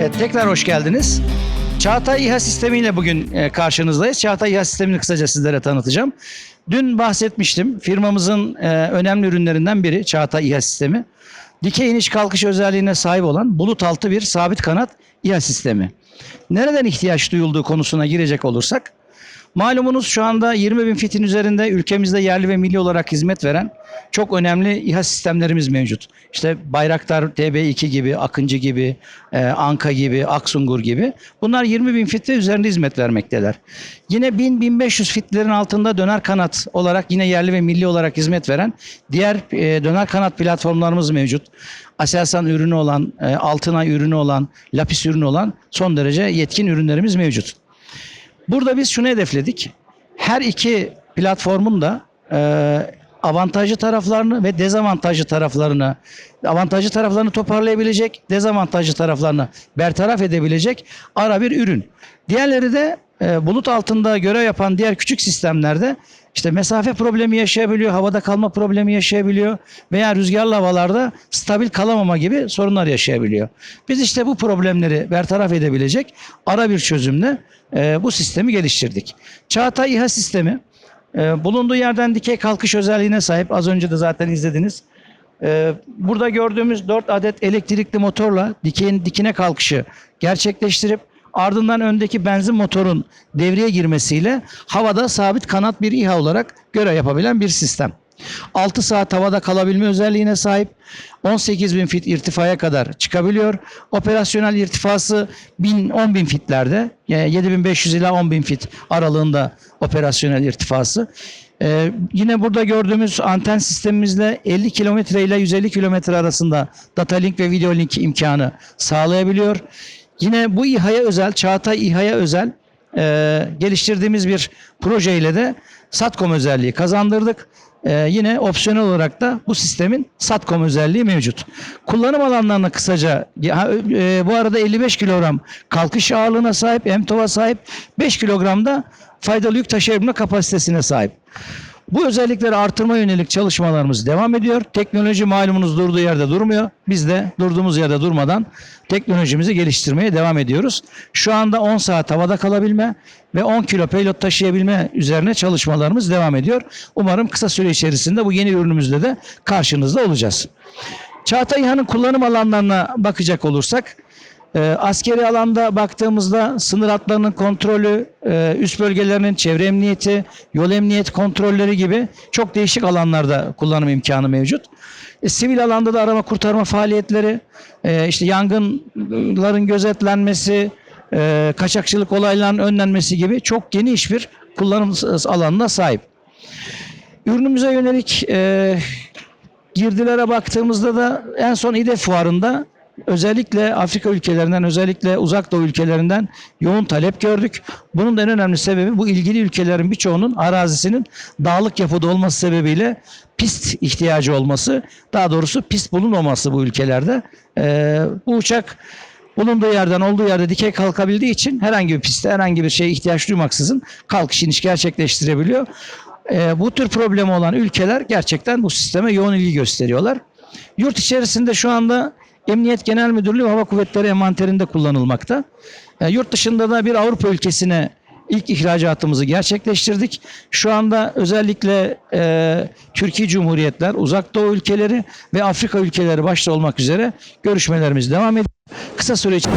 Evet, tekrar hoş geldiniz. Çağatay İHA sistemiyle bugün e, karşınızdayız. Çağatay İHA sistemini kısaca sizlere tanıtacağım. Dün bahsetmiştim. Firmamızın e, önemli ürünlerinden biri Çağatay İHA sistemi. Dikey iniş kalkış özelliğine sahip olan bulut altı bir sabit kanat İHA sistemi. Nereden ihtiyaç duyulduğu konusuna girecek olursak, Malumunuz şu anda 20 bin fitin üzerinde ülkemizde yerli ve milli olarak hizmet veren çok önemli İHA sistemlerimiz mevcut. İşte Bayraktar TB2 gibi, Akıncı gibi, e, Anka gibi, Aksungur gibi. Bunlar 20 bin fit ve üzerinde hizmet vermekteler. Yine 1000-1500 fitlerin altında döner kanat olarak yine yerli ve milli olarak hizmet veren diğer e, döner kanat platformlarımız mevcut. Aselsan ürünü olan, e, Altınay ürünü olan, Lapis ürünü olan son derece yetkin ürünlerimiz mevcut. Burada biz şunu hedefledik. Her iki platformun da e, avantajlı taraflarını ve dezavantajlı taraflarını avantajlı taraflarını toparlayabilecek, dezavantajlı taraflarını bertaraf edebilecek ara bir ürün. Diğerleri de e, bulut altında görev yapan diğer küçük sistemlerde işte mesafe problemi yaşayabiliyor, havada kalma problemi yaşayabiliyor veya rüzgarlı havalarda stabil kalamama gibi sorunlar yaşayabiliyor. Biz işte bu problemleri bertaraf edebilecek ara bir çözümle e, bu sistemi geliştirdik. Çağatay İHA sistemi e, bulunduğu yerden dikey kalkış özelliğine sahip. Az önce de zaten izlediniz. Burada gördüğümüz 4 adet elektrikli motorla dikeyin dikine kalkışı gerçekleştirip ardından öndeki benzin motorun devreye girmesiyle havada sabit kanat bir İHA olarak görev yapabilen bir sistem. 6 saat havada kalabilme özelliğine sahip. 18 bin fit irtifaya kadar çıkabiliyor. Operasyonel irtifası 1000 10 bin fitlerde. Yani 7500 ila 10 bin fit aralığında operasyonel irtifası. Ee, yine burada gördüğümüz anten sistemimizle 50 kilometre ile 150 kilometre arasında data link ve video link imkanı sağlayabiliyor. Yine bu İHA'ya özel, Çağatay İHA'ya özel e, geliştirdiğimiz bir projeyle de SATCOM özelliği kazandırdık. E, yine opsiyonel olarak da bu sistemin SATCOM özelliği mevcut. Kullanım alanlarına kısaca ya, e, bu arada 55 kilogram kalkış ağırlığına sahip, emtova sahip, 5 kilogramda faydalı yük taşıyabilme kapasitesine sahip. Bu özellikleri artırma yönelik çalışmalarımız devam ediyor. Teknoloji malumunuz durduğu yerde durmuyor. Biz de durduğumuz yerde durmadan teknolojimizi geliştirmeye devam ediyoruz. Şu anda 10 saat havada kalabilme ve 10 kilo payload taşıyabilme üzerine çalışmalarımız devam ediyor. Umarım kısa süre içerisinde bu yeni ürünümüzle de karşınızda olacağız. Çağatay İHA'nın kullanım alanlarına bakacak olursak e, askeri alanda baktığımızda sınır hatlarının kontrolü, e, üst bölgelerinin çevre emniyeti, yol emniyet kontrolleri gibi çok değişik alanlarda kullanım imkanı mevcut. E, sivil alanda da arama kurtarma faaliyetleri, e, işte yangınların gözetlenmesi, kaçakçılık olaylarının önlenmesi gibi çok geniş bir kullanım alanına sahip. Ürünümüze yönelik girdilere baktığımızda da en son İDE fuarında özellikle Afrika ülkelerinden, özellikle uzak doğu ülkelerinden yoğun talep gördük. Bunun da en önemli sebebi bu ilgili ülkelerin birçoğunun arazisinin dağlık yapıda olması sebebiyle pist ihtiyacı olması, daha doğrusu pist bulunmaması bu ülkelerde. Ee, bu uçak bulunduğu yerden olduğu yerde dikey kalkabildiği için herhangi bir pistte herhangi bir şeye ihtiyaç duymaksızın kalkış iniş gerçekleştirebiliyor. Ee, bu tür problemi olan ülkeler gerçekten bu sisteme yoğun ilgi gösteriyorlar. Yurt içerisinde şu anda Emniyet Genel Müdürlüğü Hava Kuvvetleri envanterinde kullanılmakta. E, yurt dışında da bir Avrupa ülkesine ilk ihracatımızı gerçekleştirdik. Şu anda özellikle e, Türkiye Cumhuriyetler, Uzak Doğu ülkeleri ve Afrika ülkeleri başta olmak üzere görüşmelerimiz devam ediyor. Kısa süre içinde